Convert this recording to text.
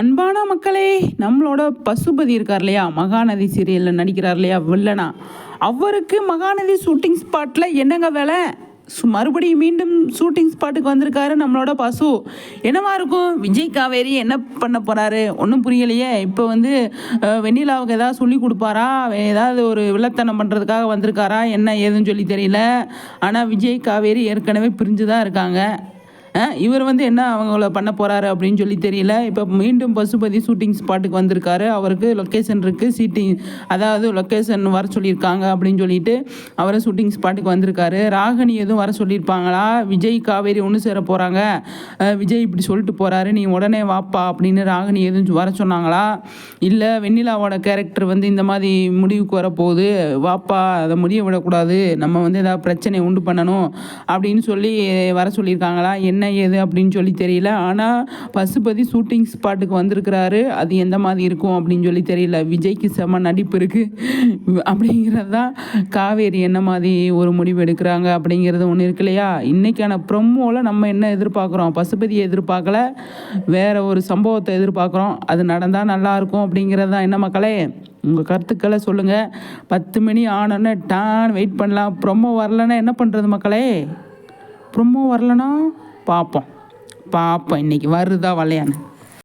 அன்பான மக்களே நம்மளோட பசுபதி இருக்கார் இல்லையா? மகாநதி சீரியலில் நடிக்கிறார் இல்லையா வில்லனா? அவருக்கு மகாநதி ஷூட்டிங் ஸ்பாட்டில் என்னங்க வேலை? மறுபடியும் மீண்டும் ஷூட்டிங் ஸ்பாட்டுக்கு வந்திருக்காரு நம்மளோட பசு. என்னவா இருக்கும்? விஜய் காவேரி என்ன பண்ண போகிறாரு ஒன்றும் புரியலையே. இப்போ வந்து வெண்ணிலாவுக்கு ஏதாவது சொல்லி கொடுப்பாரா? ஏதாவது ஒரு வில்லத்தனம் பண்ணுறதுக்காக வந்திருக்காரா? என்ன ஏதுன்னு சொல்லி தெரியல. ஆனால் விஜய் காவேரி ஏற்கனவே பிரிஞ்சு தான் இருக்காங்க. இவர் வந்து என்ன அவங்கள பண்ண போகிறாரு அப்படின்னு சொல்லி தெரியல. இப்போ மீண்டும் பசுபதி ஷூட்டிங் ஸ்பாட்டுக்கு வந்திருக்காரு. அவருக்கு லொக்கேஷன் இருக்குது சீட்டிங் அதாவது லொக்கேஷன் வர சொல்லியிருக்காங்க அப்படின்னு சொல்லிட்டு அவரை ஷூட்டிங் ஸ்பாட்டுக்கு வந்திருக்காரு. ராகினி எதுவும் வர சொல்லியிருப்பாங்களா? விஜய் காவேரி ஒன்று சேர போகிறாங்க விஜய் இப்படி சொல்லிட்டு போகிறாரு நீ உடனே வாப்பா அப்படின்னு ராகினி எதுவும் வர சொன்னாங்களா? இல்லை வெண்ணிலாவோட கேரக்டர் வந்து இந்த மாதிரி முடிவுக்கு வரப்போகுது. வாப்பா அதை முடிய விடக்கூடாது. நம்ம வந்து ஏதாவது பிரச்சனை உண்டு பண்ணணும் அப்படின்னு சொல்லி வர சொல்லியிருக்காங்களா? என்ன என்ன ஏது அப்படின்னு சொல்லி தெரியல. ஆனால் பசுபதி ஷூட்டிங் ஸ்பாட்டுக்கு வந்திருக்கிறாரு. அது எந்த மாதிரி இருக்கும் அப்படின்னு சொல்லி தெரியல. விஜய்க்கு செம நடிப்பு இருக்குது அப்படிங்கிறது தான் காவேரி என்ன மாதிரி ஒரு முடிவு எடுக்கிறாங்க அப்படிங்கிறது ஒன்று இருக்கு இல்லையா? இன்றைக்கான ப்ரொமோவில் நம்ம என்ன எதிர்பார்க்குறோம்? பசுபதியை எதிர்பார்க்கல. வேறு ஒரு சம்பவத்தை எதிர்பார்க்குறோம். அது நடந்தால் நல்லாயிருக்கும் அப்படிங்கிறது தான் என்ன மக்களே உங்கள் கருத்துக்களை சொல்லுங்கள் பத்து மணி ஆனோன்னே டான் வெயிட் பண்ணலாம். ப்ரொமோ வரலன்னா என்ன பண்ணுறது மக்களே? ப்ரொமோ வரலன்னா பார்ப்போம் பார்ப்போம் இன்னைக்கு வருதா வலையான்னு